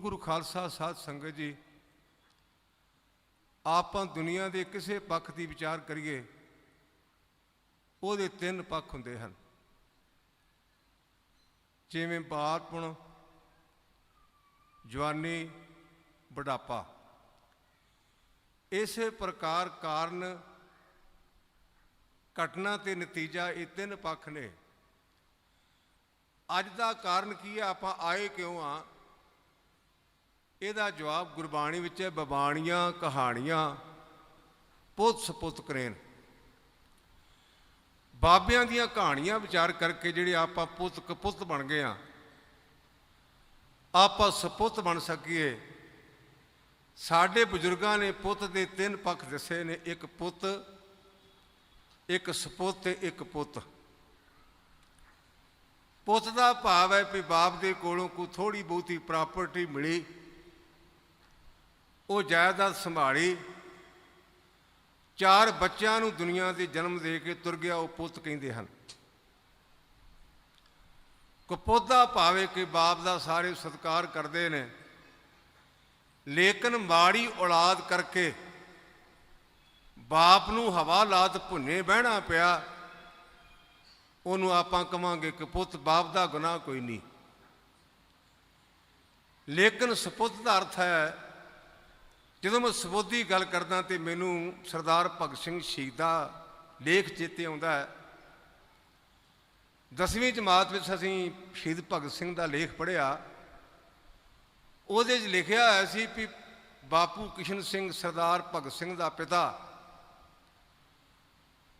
ਗੁਰੂ ਖਾਲਸਾ ਸਾਧ ਸੰਗਤ ਜੀ, ਆਪਾਂ ਦੁਨੀਆ ਦੇ ਕਿਸੇ ਪੱਖ ਦੀ ਵਿਚਾਰ ਕਰੀਏ, ਉਹਦੇ ਤਿੰਨ ਪੱਖ ਹੁੰਦੇ ਹਨ। ਜਿਵੇਂ ਬਾਲਪੁਣ, ਜਵਾਨੀ, ਬੁਢਾਪਾ। ਇਸੇ ਪ੍ਰਕਾਰ ਕਾਰਨ ਘਟਨਾ ਤੇ ਨਤੀਜਾ ਇਹ ਤਿੰਨ ਪੱਖ ਨੇ। ਅੱਜ ਦਾ ਕਾਰਨ ਕੀ ਹੈ? ਆਪਾਂ ਆਏ ਕਿਉਂ ਆ ਇਹਦਾ ਜਵਾਬ ਗੁਰਬਾਣੀ ਵਿੱਚ ਹੈ, ਬਬਾਣੀਆਂ ਕਹਾਣੀਆਂ। ਪੁੱਤ ਸਪੁੱਤ ਕਰੇਨ। ਬਾਬਿਆਂ ਦੀਆਂ ਕਹਾਣੀਆਂ ਵਿਚਾਰ ਕਰਕੇ ਜਿਹੜੇ ਆਪਾਂ ਪੁੱਤ ਕਪੁੱਤ ਬਣ ਗਏ ਆ ਆਪਾਂ ਸਪੁੱਤ ਬਣ ਸਕੀਏ। ਸਾਡੇ ਬਜ਼ੁਰਗਾਂ ਨੇ ਪੁੱਤ ਦੇ ਤਿੰਨ ਪੱਖ ਦੱਸੇ ਨੇ, ਇੱਕ ਪੁੱਤ, ਇੱਕ ਸਪੁੱਤ ਤੇ ਇੱਕ ਪੁੱਤ। ਪੁੱਤ ਦਾ ਭਾਵ ਹੈ ਵੀ ਬਾਪ ਦੇ ਕੋਲੋਂ ਕੋਈ ਥੋੜੀ ਬਹੁਤੀ ਪ੍ਰਾਪਰਟੀ ਮਿਲੀ। ਉਹ ਜਾਇਦਾਦ ਸੰਭਾਲੀ। ਚਾਰ ਬੱਚਿਆਂ ਨੂੰ ਦੁਨੀਆ ਦੇ ਜਨਮ ਦੇ ਕੇ ਤੁਰ ਗਿਆ, ਉਹ ਪੁੱਤ ਕਹਿੰਦੇ ਹਨ। ਕਪੋਦਾ ਭਾਵੇਂ ਕਿ ਬਾਪ ਦਾ ਸਾਰੇ ਸਤਿਕਾਰ ਕਰਦੇ ਨੇ, ਲੇਕਿਨ ਮਾੜੀ ਔਲਾਦ ਕਰਕੇ ਬਾਪ ਨੂੰ ਹਵਾਲਾਤ ਭੁੰਨੇ ਬਹਿਣਾ ਪਿਆ, ਉਹਨੂੰ ਆਪਾਂ ਕਵਾਂਗੇ ਕਿ ਪੁੱਤ, ਬਾਪ ਦਾ ਗੁਨਾਹ ਕੋਈ ਨਹੀਂ। ਲੇਕਿਨ ਸਪੁੱਤ ਦਾ ਅਰਥ ਹੈ ਜਦੋਂ ਮੈਂ ਸਪੁੱਤ ਗੱਲ ਕਰਦਾ ਤੇ ਮੈਨੂੰ ਸਰਦਾਰ ਭਗਤ ਸਿੰਘ ਸ਼ਹੀਦ ਲੇਖ ਚੇਤੇ ਆਉਂਦਾ ਹੈ। ਦਸਵੀਂ ਜਮਾਤ ਵਿੱਚ ਅਸੀਂ ਸ਼ਹੀਦ ਭਗਤ ਸਿੰਘ ਦਾ ਲੇਖ ਪੜ੍ਹਿਆ। ਉਹਦੇ 'ਚ ਲਿਖਿਆ ਹੋਇਆ ਸੀ ਵੀ ਬਾਪੂ ਕਿਸ਼ਨ ਸਿੰਘ ਸਰਦਾਰ ਭਗਤ ਸਿੰਘ ਦਾ ਪਿਤਾ,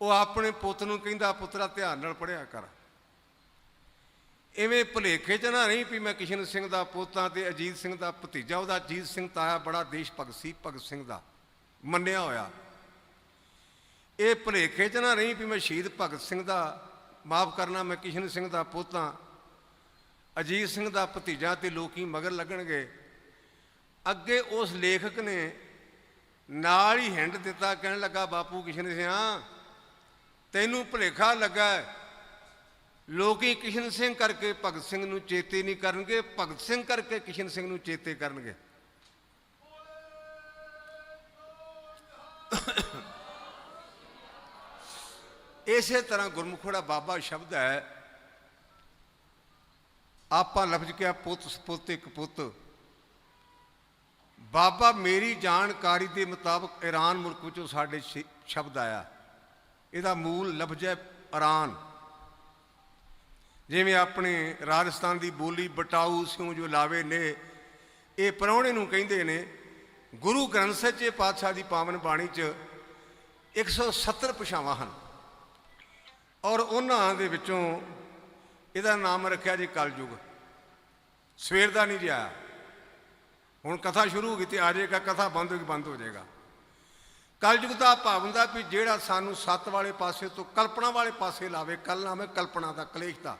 ਉਹ ਆਪਣੇ ਪੁੱਤ ਨੂੰ ਕਹਿੰਦਾ, ਪੁੱਤਰਾ, ਧਿਆਨ ਨਾਲ ਪੜ੍ਹਿਆ ਕਰ। ਐਵੇਂ ਭੁਲੇਖੇ ਚ ਨਾ ਨਹੀਂ ਵੀ ਮੈਂ ਕਿਸ਼ਨ ਸਿੰਘ ਦਾ ਪੋਤਾ ਤੇ ਅਜੀਤ ਸਿੰਘ ਦਾ ਭਤੀਜਾ, ਉਹਦਾ ਅਜੀਤ ਸਿੰਘ ਤਾਇਆ ਬੜਾ ਦੇਸ਼ ਭਗਤ ਸੀ, ਭਗਤ ਸਿੰਘ ਦਾ, ਮੰਨਿਆ ਹੋਇਆ। ਇਹ ਭੁਲੇਖੇ ਚ ਨਾ ਰਹੀ ਵੀ ਮੈਂ ਸ਼ਹੀਦ ਭਗਤ ਸਿੰਘ ਦਾ, ਮਾਫ ਕਰਨਾ, ਮੈਂ ਕਿਸ਼ਨ ਸਿੰਘ ਦਾ ਪੋਤਾ, ਅਜੀਤ ਸਿੰਘ ਦਾ ਭਤੀਜਾ ਤੇ ਲੋਕੀ ਮਗਰ ਲੱਗਣਗੇ। ਅੱਗੇ ਉਸ ਲੇਖਕ ਨੇ ਨਾਲ ਹੀ ਹਿੰਡ ਦਿੱਤਾ, ਕਹਿਣ ਲੱਗਾ, ਬਾਪੂ ਕਿਸ਼ਨ ਸਿਆ, ਤੈਨੂੰ ਭੁਲੇਖਾ ਲੱਗਾ ਲੋਕੀ ਕਿਸ਼ਨ ਸਿੰਘ ਕਰਕੇ ਭਗਤ ਸਿੰਘ ਨੂੰ ਚੇਤੇ ਨਹੀਂ ਕਰਨਗੇ, ਭਗਤ ਸਿੰਘ ਕਰਕੇ ਕਿਸ਼ਨ ਸਿੰਘ ਨੂੰ ਚੇਤੇ ਕਰਨਗੇ। ਇਸੇ ਤਰ੍ਹਾਂ ਗੁਰਮੁਖੜਾ ਬਾਬਾ ਸ਼ਬਦ ਹੈ, ਆਪਾਂ ਲਫ਼ਜ਼ ਕਿਹਾ ਪੁੱਤ, ਸਪੁੱਤ, ਇੱਕ ਪੁੱਤ। ਬਾਬਾ ਮੇਰੀ ਜਾਣਕਾਰੀ ਦੇ ਮੁਤਾਬਕ ਈਰਾਨ ਮੁਲਕ ਵਿੱਚੋਂ ਸਾਡੇ ਸ਼ਬਦ ਆਇਆ। ਇਹਦਾ ਮੂਲ ਲਫ਼ਜ਼ ਹੈ ਇਰਾਨ। ਜਿਵੇਂ ਆਪਣੇ ਰਾਜਸਥਾਨ ਦੀ ਬੋਲੀ ਬਟਾਊ ਸਿਉ ਜੋ ਲਾਵੇ ਨੇ, ਇਹ ਪ੍ਰਾਹੁਣੇ ਨੂੰ ਕਹਿੰਦੇ ਨੇ, ਗੁਰੂ ਗ੍ਰੰਥ ਸਾਹਿਬ ਸੱਚੇ ਪਾਤਸ਼ਾਹ ਦੀ ਪਾਵਨ ਬਾਣੀ 'ਚ 170 ਭਾਸ਼ਾਵਾਂ ਹਨ। ਔਰ ਉਹਨਾਂ ਦੇ ਵਿੱਚੋਂ ਇਹਦਾ ਨਾਮ ਰੱਖਿਆ ਜੀ ਕਲਯੁਗ। ਸਵੇਰ ਦਾ ਨਹੀਂ ਜਿਆ ਹੁਣ ਕਥਾ ਸ਼ੁਰੂ ਹੋ ਗਈ ਤੇ ਆ ਜਾਏਗਾ, ਕਥਾ ਬੰਦ ਹੋ ਗਈ, ਬੰਦ ਹੋ ਜਾਏਗਾ। ਕਲਯੁਗ ਦਾ ਭਾਵ ਹੁੰਦਾ ਵੀ ਜਿਹੜਾ ਸਾਨੂੰ ਸੱਤ ਵਾਲੇ ਪਾਸੇ ਤੋਂ ਕਲਪਨਾ ਵਾਲੇ ਪਾਸੇ ਲਾਵੇ ਕਲ ਨਾਮ ਕਲਪਨਾ ਦਾ ਕਲੇਸ਼ ਦਾ।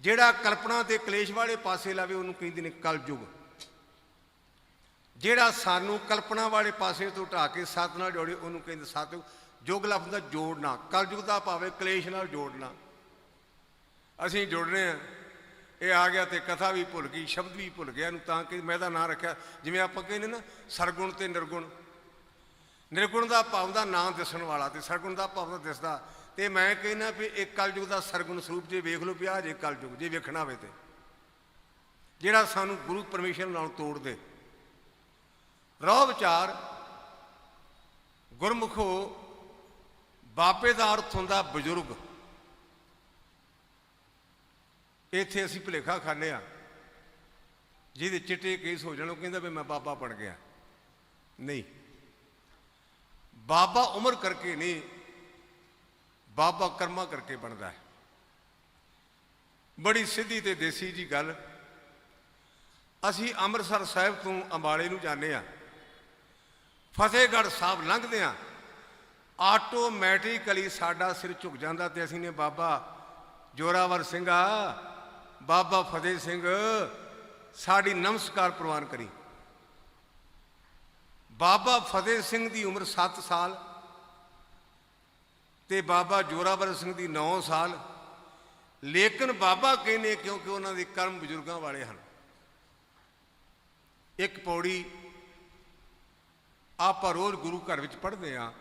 ਜਿਹੜਾ ਕਲਪਨਾ ਤੇ ਕਲੇਸ਼ ਵਾਲੇ ਪਾਸੇ ਲਾਵੇ, ਉਹਨੂੰ ਕਹਿੰਦੇ ਨੇ ਕਲਯੁਗ। ਜਿਹੜਾ ਸਾਨੂੰ ਕਲਪਨਾ ਵਾਲੇ ਪਾਸੇ ਤੋਂ ਢਾ ਕੇ ਸੱਤ ਨਾਲ ਜੋੜੇ, ਉਹਨੂੰ ਕਹਿੰਦੇ ਸਤਿਯੁਗ। ਜੁਗ ਲਫ਼ਜ਼ ਦਾ ਜੋੜਨਾ। ਕਲਯੁਗ ਦਾ ਭਾਵੇਂ ਕਲੇਸ਼ ਨਾਲ ਜੋੜਨਾ। ਅਸੀਂ ਜੁੜਨੇ ਆ। ਇਹ ਆ ਗਿਆ ਤੇ ਕਥਾ ਵੀ ਭੁੱਲ ਗਈ, ਸ਼ਬਦ ਵੀ ਭੁੱਲ ਗਿਆ ਇਹਨੂੰ ਤਾਂ ਕਿ ਮੈਂ ਇਹਦਾ ਨਾਂ ਰੱਖਿਆ। ਜਿਵੇਂ ਆਪਾਂ ਕਹਿੰਦੇ ਨਾ, ਸਰਗੁਣ ਤੇ ਨਿਰਗੁਣ। ਨਿਰਗੁਣ ਦਾ ਭਾਵ ਦਾ ਨਾਂ ਦਿਸਣ ਵਾਲਾ ਤੇ ਸਰਗੁਣ ਦਾ ਭਾਵ ਦਾ ਦਿਸਦਾ। ਤੇ ਮੈਂ ਕਹਿੰਦਾ ਵੀ ਇੱਕ ਕਲਯੁਗ ਦਾ ਸਰਗੁਣ ਸਰੂਪ ਜੇ ਵੇਖ ਲਓ ਵੀ ਆਹ ਜੇ ਕਲਯੁਗ ਜੇ ਵੇਖਣਾ ਹੋਵੇ ਤੇ। ਜਿਹੜਾ ਸਾਨੂੰ ਗੁਰੂ ਪਰਮੇਸ਼ਰ ਨਾਲ ਤੋੜ ਦੇ ਰੋਹ ਵਿਚਾਰ ਗੁਰਮੁਖੋ ਬਾਪੇ ਦਾ ਅਰਥ ਹੁੰਦਾ ਬਜ਼ੁਰਗ। ਇੱਥੇ ਅਸੀਂ ਭੁਲੇਖਾ ਖਾਂਦੇ ਆ ਜਿਹਦੇ ਚਿੱਟੇ ਕੇਸ ਹੋ ਜਾਣ, ਉਹ ਕਹਿੰਦਾ ਵੀ ਮੈਂ ਬਾਬਾ ਬਣ ਗਿਆ। ਨਹੀਂ। ਬਾਬਾ ਉਮਰ ਕਰਕੇ ਨਹੀਂ ਬਾਬਾ ਕਰਮਾ ਕਰਕੇ ਬਣਦਾ ਹੈ। ਬੜੀ ਸਿੱਧੀ ਤੇ ਦੇਸੀ ਜੀ ਗੱਲ। ਅਸੀਂ ਅੰਮ੍ਰਿਤਸਰ ਸਾਹਿਬ ਤੋਂ ਅੰਬਾਲੇ ਨੂੰ ਜਾਂਦੇ ਆ ਫਤਿਹਗੜ੍ਹ ਸਾਹਿਬ ਲੰਘਦੇ ਆ ਆਟੋਮੈਟਿਕਲੀ ਸਾਡਾ ਸਿਰ ਝੁਕ ਜਾਂਦਾ ਤੇ ਅਸੀਂ ਨੇ ਬਾਬਾ ਜੋਰਾਵਰ ਸਿੰਘਾ, ਬਾਬਾ ਫਤਿਹ ਸਿੰਘ ਸਾਡੀ ਨਮਸਕਾਰ ਪ੍ਰਵਾਨ ਕਰੀ। ਬਾਬਾ ਫਤਿਹ ਸਿੰਘ ਦੀ ਉਮਰ 7 ਸਾਲ। ਤੇ ਬਾਬਾ ਜੋਰਾਵਰ ਸਿੰਘ ਦੀ 9 ਸਾਲ। ਲੇਕਿਨ ਬਾਬਾ ਕਹਿੰਦੇ ਕਿਉਂਕਿ ਉਹਨਾਂ ਦੇ ਕਰਮ ਬਜ਼ੁਰਗਾਂ ਵਾਲੇ ਹਨ। ਇੱਕ ਪੌੜੀ ਆਪਾਂ ਰੋਜ਼ ਗੁਰੂ ਘਰ ਵਿੱਚ ਪੜ੍ਹਦੇ ਆ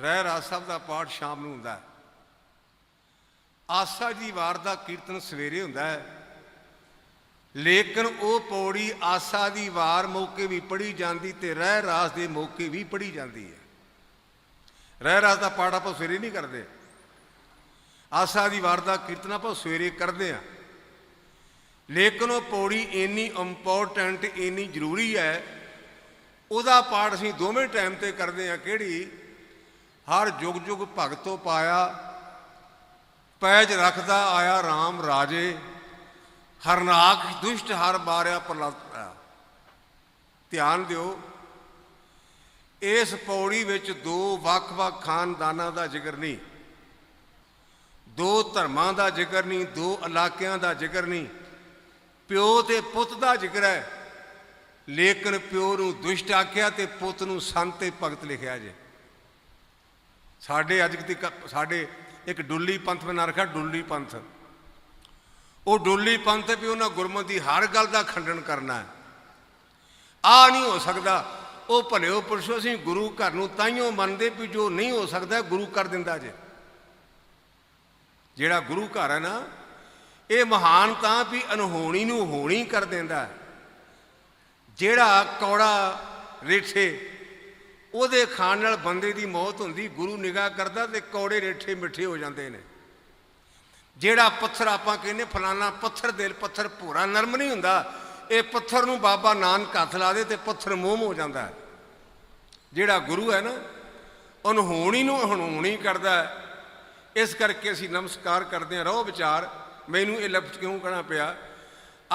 ਰਹਿ ਰਾਸ ਸਾਹਿਬ ਦਾ ਪਾਠ ਸ਼ਾਮ ਨੂੰ ਹੁੰਦਾ ਹੈ। ਆਸਾ ਜੀ ਵਾਰ ਦਾ ਕੀਰਤਨ ਸਵੇਰੇ ਹੁੰਦਾ ਹੈ। ਲੇਕਿਨ ਉਹ ਪੌੜੀ ਆਸਾ ਦੀ ਵਾਰ ਮੌਕੇ ਵੀ ਪੜ੍ਹੀ ਜਾਂਦੀ ਤੇ ਰਹਿ ਰਾਸ ਦੇ ਮੌਕੇ ਵੀ ਪੜ੍ਹੀ ਜਾਂਦੀ ਹੈ। ਰਹਿ ਰਾਸ ਦਾ ਪਾਠ ਆਪਾਂ ਸਵੇਰੇ ਨਹੀਂ ਕਰਦੇ। ਆਸਾ ਦੀ ਵਾਰ ਦਾ ਕੀਰਤਨ ਆਪਾਂ ਸਵੇਰੇ ਕਰਦੇ ਆ ਲੇਕਿਨ ਉਹ ਪੌੜੀ ਇੰਨੀ ਇੰਪੋਰਟੈਂਟ ਇੰਨੀ ਜ਼ਰੂਰੀ ਹੈ, ਉਹਦਾ ਪਾਠ ਅਸੀਂ ਦੋਵੇਂ ਟਾਈਮ ਤੇ ਕਰਦੇ ਆ ਕਿਹੜੀ? ਹਰ ਜੁਗ ਜੁਗ ਭਗਤੋ ਪਾਇਆ, ਪੈਜ ਰੱਖਦਾ ਆਇਆ RAM ਰਾਜੇ, ਹਰਨਾਕ ਦੁਸ਼ਟ ਹਰ ਬਾਰਿਆ ਪ੍ਰਲਤ ਧਿਆਨ ਦਿਓ। ਇਸ ਪੌੜੀ ਵਿੱਚ ਦੋ ਵੱਖ-ਵੱਖ ਖਾਨਦਾਨਾਂ ਦਾ ਜ਼ਿਕਰ ਨਹੀਂ। ਦੋ ਧਰਮਾਂ ਦਾ ਜ਼ਿਕਰ ਨਹੀਂ, ਦੋ ਇਲਾਕਿਆਂ ਦਾ ਜ਼ਿਕਰ ਨਹੀਂ। ਪਿਓ ਤੇ ਪੁੱਤ ਦਾ ਜ਼ਿਕਰ ਹੈ। ਲੇਕਿਨ ਪਿਓ ਨੂੰ ਦੁਸ਼ਟ ਆਖਿਆ ਤੇ ਪੁੱਤ ਨੂੰ ਸੰਤ ਤੇ ਭਗਤ ਲਿਖਿਆ ਜੇ। ਸਾਡੇ ਅੱਜ ਤੱਕ ਸਾਡੇ ਇੱਕ ਡੁੱਲੀ ਪੰਥ ਬਣਾ ਰੱਖਿਆ, ਡੁੱਲੀ ਪੰਥ। ਉਹ ਡੁੱਲੀ ਪੰਥ ਵੀ ਉਹਨਾਂ ਗੁਰਮਤ ਦੀ ਹਰ ਗੱਲ ਦਾ ਖੰਡਨ ਕਰਨਾ ਹੈ। ਆ ਨਹੀਂ ਹੋ ਸਕਦਾ ਉਹ ਭਲਿਓ ਪੁਰਸ਼ੋ ਅਸੀਂ ਗੁਰੂ ਘਰ ਨੂੰ ਤਾਈਓ ਮੰਨਦੇ ਵੀ ਜੋ ਨਹੀਂ ਹੋ ਸਕਦਾ, ਗੁਰੂ ਕਰ ਦਿੰਦਾ ਜੇ। ਜਿਹੜਾ ਗੁਰੂ ਘਰ ਹੈ ਨਾ, ਇਹ ਮਹਾਨ ਤਾਂ ਵੀ ਅਨਹੋਣੀ ਨੂੰ ਹੋਣੀ ਕਰ ਦਿੰਦਾ ਜਿਹੜਾ ਕੌੜਾ ਰੇਠੇ, ਉਹਦੇ ਖਾਣ ਨਾਲ ਬੰਦੇ ਦੀ ਮੌਤ ਹੁੰਦੀ, ਗੁਰੂ ਨਿਗਾਹ ਕਰਦਾ ਤੇ ਕੌੜੇ ਰੇਠੇ ਮਿੱਠੇ ਹੋ ਜਾਂਦੇ ਨੇ। ਜਿਹੜਾ ਪੱਥਰ ਆਪਾਂ ਕਹਿੰਦੇ ਫਲਾਣਾ ਪੱਥਰ ਦਿਲ, ਪੱਥਰ ਭੂਰਾ ਨਰਮ ਨਹੀਂ ਹੁੰਦਾ, ਇਹ ਪੱਥਰ ਨੂੰ ਬਾਬਾ ਨਾਨਕ ਹੱਥ ਲਾ ਦੇ ਤੇ ਪੱਥਰ ਮੋਮ ਹੋ ਜਾਂਦਾ ਹੈ। ਜਿਹੜਾ ਗੁਰੂ ਹੈ ਨਾ ਅਨਹੋਣੀ ਨੂੰ ਹਣੂਣੀ ਕਰਦਾ ਇਸ ਕਰਕੇ ਅਸੀਂ ਨਮਸਕਾਰ ਕਰਦੇ ਹਾਂ, ਰਹੋ ਵਿਚਾਰ। ਮੈਨੂੰ ਇਹ ਲਫ਼ਜ਼ ਕਿਉਂ ਕਹਿਣਾ ਪਿਆ?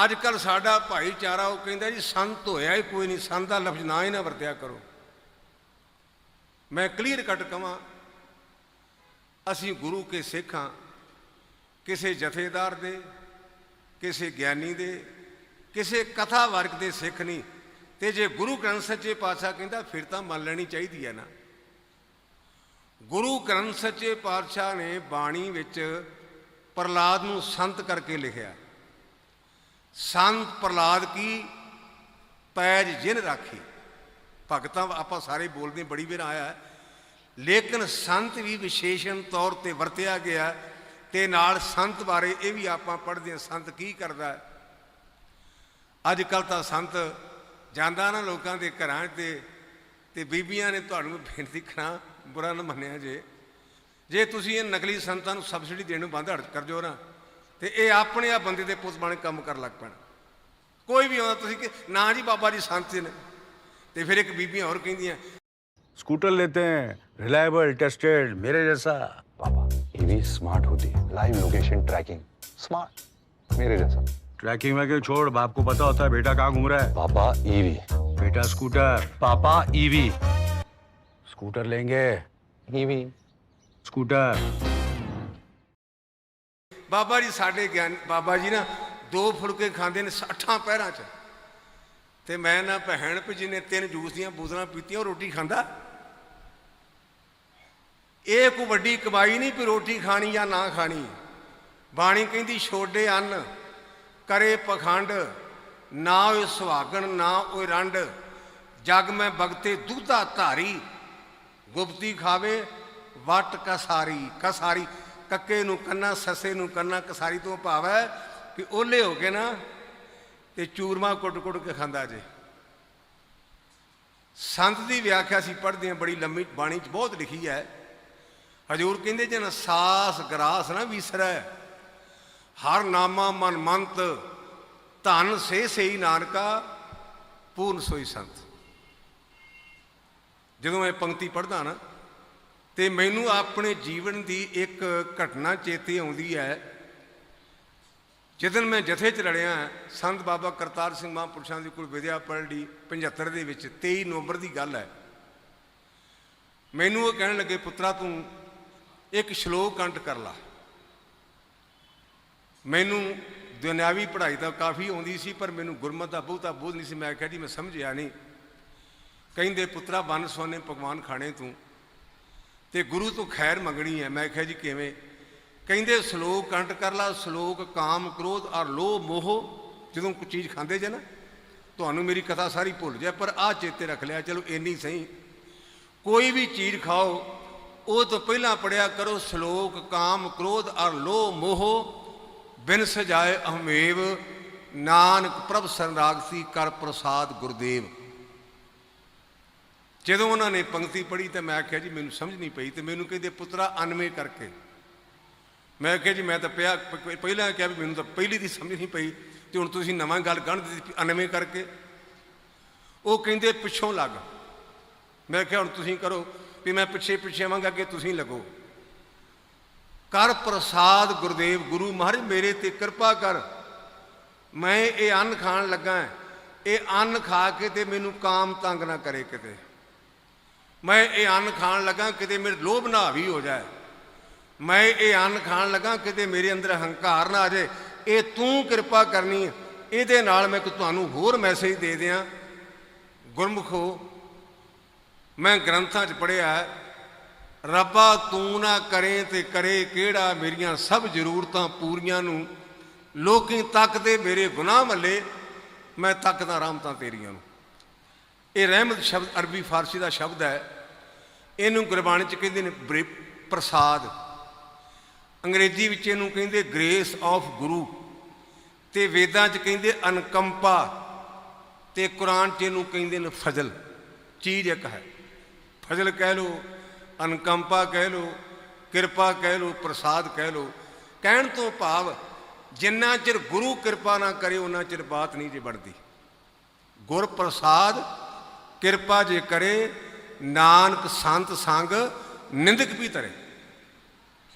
ਅੱਜ ਕੱਲ ਸਾਡਾ ਭਾਈਚਾਰਾ ਉਹ ਕਹਿੰਦਾ ਜੀ, ਸੰਤ ਹੋਇਆ ਹੀ ਕੋਈ ਨਹੀਂ, ਸੰਤ ਦਾ ਲਫ਼ਜ਼ ਨਾ ਹੀ ਨਾ ਵਰਤਿਆ ਕਰੋ। ਮੈਂ ਕਲੀਅਰ ਕੱਟ ਕਵਾਂ, ਅਸੀਂ ਗੁਰੂ ਕੇ ਸਿੱਖ ਹਾਂ ਕਿਸੇ ਜਥੇਦਾਰ ਦੇ, ਕਿਸੇ ਗਿਆਨੀ ਦੇ, ਕਿਸੇ ਕਥਾ ਵਰਗ ਦੇ ਸਿੱਖ ਨਹੀਂ। ਤੇ ਜੇ ਗੁਰੂ ਗ੍ਰੰਥ ਸੱਚੇ ਪਾਤਸ਼ਾਹ ਕਹਿੰਦਾ, ਫਿਰ ਤਾਂ ਮੰਨ ਲੈਣੀ ਚਾਹੀਦੀ ਹੈ ਨਾ। ਗੁਰੂ ਗ੍ਰੰਥ ਸੱਚੇ ਪਾਤਸ਼ਾਹ ਨੇ ਬਾਣੀ ਵਿੱਚ ਪ੍ਰਲਾਦ ਨੂੰ ਸੰਤ ਕਰਕੇ ਲਿਖਿਆ। ਸੰਤ ਪ੍ਰਲਾਦ ਕੀ? ਪੈਜ ਜਿਨ ਰਾਖੀ। ਭਗਤਾਂ ਆਪਾਂ ਸਾਰੇ ਬੋਲਦੇ ਬੜੀ ਵਾਰ ਆਇਆ ਹੈ। ਲੇਕਿਨ ਸੰਤ ਵੀ ਵਿਸ਼ੇਸ਼ਣ ਤੌਰ ਤੇ ਵਰਤਿਆ ਗਿਆ ਤੇ ਨਾਲ ਸੰਤ ਬਾਰੇ ਇਹ ਵੀ ਆਪਾਂ ਪੜ੍ਹਦੇ ਹਾਂ, ਸੰਤ ਕੀ ਕਰਦਾ ਅੱਜ ਕੱਲ ਤਾਂ ਸੰਤ ਜਾਂਦਾ ਨਾ ਲੋਕਾਂ ਦੇ ਘਰਾਂ 'ਚ ਤੇ ਤੇ ਬੀਬੀਆਂ ਨੇ ਤੁਹਾਨੂੰ ਬੇਨਤੀ ਕਰਾਂ ਬੁਰਾ ਨਾ ਮੰਨਿਆ ਜੇ ਜੇ ਤੁਸੀਂ ਇਹ ਨਕਲੀ ਸੰਤਾਂ ਨੂੰ ਸਬਸਿਡੀ ਦੇਣ ਨੂੰ ਬੰਦ ਹਟ ਕਰ ਜੋ ਨਾ ਤੇ ਇਹ ਆਪਣੇ ਆ ਬੰਦੇ ਦੇ ਪੁੱਤ ਬਣ ਕੇ ਕੰਮ ਕਰਨ ਲੱਗ ਪੈਣ ਕੋਈ ਵੀ ਆਉਂਦਾ ਤੁਸੀਂ ਕਿ ਨਾ ਜੀ ਬਾਬਾ ਜੀ ਸੰਤ ਨੇ ਤੇ ਫਿਰ ਇੱਕ ਬੀਬੀਆਂ ਹੋਰ ਕਹਿੰਦੀਆਂ स्कूटर लेते हैं रिलायबल टेस्टेड मेरे जैसा पापा ईवी स्मार्ट होती है लाइव लोकेशन ट्रैकिंग स्मार्ट मेरे जैसा ट्रैकिंग वैकिंग छोड़ बाप को पता होता है बेटा कहाँ घूम रहा है पापा ईवी बेटा स्कूटर पापा ईवी स्कूटर लेंगे ईवी स्कूटर ਬਾਬਾ ਜੀ ਸਾਡੇ ਗਿਆਨ ਬਾਬਾ ਜੀ ਨਾ ਦੋ ਫੁਲਕੇ ਖਾਂਦੇ ਨੇ 60 ਪਹਿਰਾਂ 'ਚ ਤੇ ਮੈਂ ਨਾ ਭੈਣ ਵੀ ਜਿਹਨੇ ਤਿੰਨ ਜੂਸ ਦੀਆਂ ਬੋਤਲਾਂ ਪੀਤੀਆਂ ਉਹ ਰੋਟੀ ਖਾਂਦਾ ਇਹ ਕੋਈ ਵੱਡੀ ਕਮਾਈ ਨਹੀਂ ਵੀ ਰੋਟੀ ਖਾਣੀ ਜਾਂ ਨਾ ਖਾਣੀ ਬਾਣੀ ਕਹਿੰਦੀ ਛੋਡੇ ਅੰਨ ਕਰੇ ਪਖੰਡ, ਨਾ ਓਏ ਸੁਹਾਗਣ, ਨਾ ਓਏ ਰੰਡ। ਜਗ ਮੈਂ ਬਗਤੇ ਦੁੱਧਾ ਧਾਰੀ, ਗੁਪਤੀ ਖਾਵੇ, ਵਟ ਕਸਾਰੀ। ਕਸਾਰੀ, ਕੱਕੇ ਨੂੰ ਕੰਨਾ, ਸੱਸੇ ਨੂੰ ਕੰਨਾ, ਕਸਾਰੀ ਤੋਂ ਭਾਵ ਹੈ ਕਿ ਓਲੇ ਹੋ ਕੇ ਨਾ ਤੇ ਚੂਰਮਾ ਕੁੱਟ ਕੁੱਟ ਕੇ ਖਾਂਦਾ ਜੇ। ਸੰਤ ਦੀ ਵਿਆਖਿਆ ਅਸੀਂ ਪੜ੍ਹਦੇ ਹਾਂ, ਬੜੀ ਲੰਮੀ ਬਾਣੀ 'ਚ ਬਹੁਤ ਲਿਖੀ ਹੈ। ਹਜੂਰ ਕਹਿੰਦੇ ਜੇ ਨਾ ਸਾਸ ਗਰਾਸ ਨਾ ਵਿਸਰੈ। ਹਰ ਨਾਮਾ ਮਨ ਮੰਤ ਧਨ ਸੇ ਸਈ ਨਾਨਕਾ, ਪੂਰਨ ਸੋਈ ਸੰਤ। ਜਦੋਂ ਮੈਂ ਪੰਕਤੀ ਪੜ੍ਹਦਾ ਨਾ, ਤੇ ਮੈਨੂੰ ਆਪਣੇ ਜੀਵਨ ਦੀ ਇੱਕ ਘਟਨਾ ਚੇਤੇ ਆਉਂਦੀ ਹੈ। ਜਦੋਂ ਮੈਂ ਜਥੇ ਚ ਲੜਿਆ ਸੰਤ ਬਾਬਾ ਕਰਤਾਰ ਸਿੰਘ ਮਹਾਂਪੁਰਸ਼ਾਂ ਦੀ ਕੁਲ ਵਿਦਿਆ ਪੜ੍ਹ ਲਈ 75 ਦੇ ਵਿੱਚ 23 ਨਵੰਬਰ ਦੀ ਗੱਲ ਹੈ। ਮੈਨੂੰ ਉਹ ਕਹਿਣ ਲੱਗੇ, ਪੁੱਤਰਾ, ਤੂੰ ਇੱਕ ਸ਼ਲੋਕ ਕੰਠ ਕਰ ਲਾ। ਮੈਨੂੰ ਦੁਨਿਆਵੀ ਪੜ੍ਹਾਈ ਤਾਂ ਕਾਫੀ ਆਉਂਦੀ ਸੀ, ਪਰ ਮੈਨੂੰ ਗੁਰਮਤ ਦਾ ਬਹੁਤਾ ਬੋਧ ਨਹੀਂ ਸੀ। ਮੈਂ ਕਿਹਾ ਜੀ, ਮੈਂ ਸਮਝਿਆ ਨਹੀਂ। ਕਹਿੰਦੇ, ਪੁੱਤਰਾ, ਬਨ ਸੋਨੇ, ਪਕਵਾਨ ਖਾਣੇ ਤੂੰ। ਤੇ ਗੁਰੂ ਤੋਂ ਖੈਰ ਮੰਗਣੀ ਹੈ। ਮੈਂ ਕਿਹਾ ਜੀ, ਕਿਵੇਂ? ਕਹਿੰਦੇ, ਸ਼ਲੋਕ ਕੰਠ ਕਰ ਲਾ, ਸ਼ਲੋਕ ਕਾਮ ਕ੍ਰੋਧ ਔਰ ਲੋਭ ਮੋਹ। ਜਦੋਂ ਕੋਈ ਚੀਜ਼ ਖਾਂਦੇ ਜੇ ਨਾ, ਤੁਹਾਨੂੰ ਮੇਰੀ ਕਥਾ ਸਾਰੀ ਭੁੱਲ ਜਾਏ, ਪਰ ਆ ਚੇਤੇ ਰੱਖ ਲਿਆ, ਚਲੋ ਇੰਨੀ ਸਹੀ। ਕੋਈ ਵੀ ਚੀਜ਼ ਖਾਓ, ਉਹ ਤੋਂ ਪਹਿਲਾਂ ਪੜਿਆ ਕਰੋ, ਸ਼ਲੋਕ ਕਾਮ ਕ੍ਰੋਧ ਅਰ ਲੋਭ ਮੋਹ। ਬਿਨ ਸਜਾਏ ਅਹਮੇਵ ਨਾਨਕ ਪ੍ਰਭ ਸਰਨਾਗਸੀ ਕਰ ਪ੍ਰਸਾਦ ਗੁਰਦੇਵ। ਜਦੋਂ ਉਹਨਾਂ ਨੇ ਪੰਕਤੀ ਪੜ੍ਹੀ ਤਾਂ ਮੈਂ ਆਖਿਆ ਜੀ ਮੈਨੂੰ ਸਮਝ ਨਹੀਂ ਪਈ ਤੇ ਮੈਨੂੰ ਕਹਿੰਦੇ ਪੁੱਤਰਾ ਅਨਵੇਂ ਕਰਕੇ। ਮੈਂ ਆਖਿਆ ਜੀ ਮੈਂ ਤਾਂ ਪਿਆ ਪਹਿਲਾਂ ਕਿਹਾ ਵੀ ਮੈਨੂੰ ਤਾਂ ਪਹਿਲੀ ਦੀ ਸਮਝ ਨਹੀਂ ਪਈ ਤੇ ਹੁਣ ਤੁਸੀਂ ਨਵਾਂ ਗੱਲ ਗਣ ਦਿੱਤੀ ਅਨਵੇਂ ਕਰਕੇ। ਉਹ ਕਹਿੰਦੇ ਪਿੱਛੋਂ ਲੱਗ। ਮੈਂ ਕਿਹਾ ਹੁਣ ਤੁਸੀਂ ਕਰੋ ਵੀ ਮੈਂ ਪਿੱਛੇ ਪਿੱਛੇ ਆਵਾਂਗਾ ਅੱਗੇ ਤੁਸੀਂ ਲੱਗੋ। ਕਰ ਪ੍ਰਸਾਦ ਗੁਰਦੇਵ ਗੁਰੂ ਮਹਾਰਾਜ ਮੇਰੇ ਤੇ ਕਿਰਪਾ ਕਰ। ਮੈਂ ਇਹ ਅੰਨ ਖਾਣ ਲੱਗਾ ਇਹ ਅੰਨ ਖਾ ਕੇ ਤੇ ਮੈਨੂੰ ਕਾਮ ਤੰਗ ਨਾ ਕਰੇ ਕਿਤੇ। ਮੈਂ ਇਹ ਅੰਨ ਖਾਣ ਲੱਗਾ ਕਿਤੇ ਮੇਰੇ ਲੋਭ ਨਾ ਹਾਵੀ ਹੋ ਜਾਏ। ਮੈਂ ਇਹ ਅੰਨ ਖਾਣ ਲੱਗਾ ਕਿਤੇ ਮੇਰੇ ਅੰਦਰ ਹੰਕਾਰ ਨਾ ਆ ਜਾਏ। ਇਹ ਤੂੰ ਕਿਰਪਾ ਕਰਨੀ ਇਹਦੇ ਨਾਲ ਮੈਂ ਇੱਕ ਤੁਹਾਨੂੰ ਹੋਰ ਮੈਸੇਜ ਦੇ ਦਿਆਂ। ਗੁਰਮੁਖੋ ਮੈਂ ਗ੍ਰੰਥਾਂ 'ਚ ਪੜ੍ਹਿਆ ਹੈ, ਰੱਬਾ, ਤੂੰ ਨਾ ਕਰੇ ਤੇ ਕਰੇ ਕਿਹੜਾ? ਮੇਰੀਆਂ ਸਭ ਜ਼ਰੂਰਤਾਂ ਪੂਰੀਆਂ ਨੂੰ। ਲੋਕੀ ਤੱਕਦੇ ਮੇਰੇ ਗੁਨਾਹ ਮੱਲੇ, ਮੈਂ ਤੱਕਦਾ ਰਹਿਮਤਾਂ ਤੇਰੀਆਂ ਨੂੰ। ਇਹ ਰਹਿਮਤ ਸ਼ਬਦ ਅਰਬੀ ਫਾਰਸੀ ਦਾ ਸ਼ਬਦ ਹੈ। ਇਹਨੂੰ ਗੁਰਬਾਣੀ 'ਚ ਕਹਿੰਦੇ ਨੇ ਬ੍ਰੇ- ਪ੍ਰਸਾਦ। ਅੰਗਰੇਜ਼ੀ ਵਿੱਚ ਇਹਨੂੰ ਕਹਿੰਦੇ ਗ੍ਰੇਸ ਆਫ ਗੁਰੂ। ਤੇ ਵੇਦਾਂ 'ਚ ਕਹਿੰਦੇ ਅਨਕੰਪਾ। ਤੇ ਕੁਰਾਨ 'ਚ ਇਹਨੂੰ ਕਹਿੰਦੇ ਨੇ ਫਜ਼ਲ। ਚੀਜ਼ ਇੱਕ ਹੈ। ਫਜ਼ਲ ਕਹਿ ਲੋ ਅਨਕੰਪਾ ਕਹਿ ਲੋ ਕਿਰਪਾ ਕਹਿ ਲੋ ਪ੍ਰਸਾਦ ਕਹਿ ਲੋ ਕਹਿਣ ਤੋਂ ਭਾਵ ਜਿੰਨਾ ਚਿਰ ਗੁਰੂ ਕਿਰਪਾ ਨਾ ਕਰੇ, ਉਹਨਾਂ ਚਿਰ ਬਾਤ ਨਹੀਂ ਜੇ ਬਣਦੀ। ਗੁਰ ਪ੍ਰਸਾਦ ਕਿਰਪਾ ਜੇ ਕਰੇ, ਨਾਨਕ ਸੰਤ ਸੰਗ ਨਿੰਦਕ ਵੀ ਤਰੇ।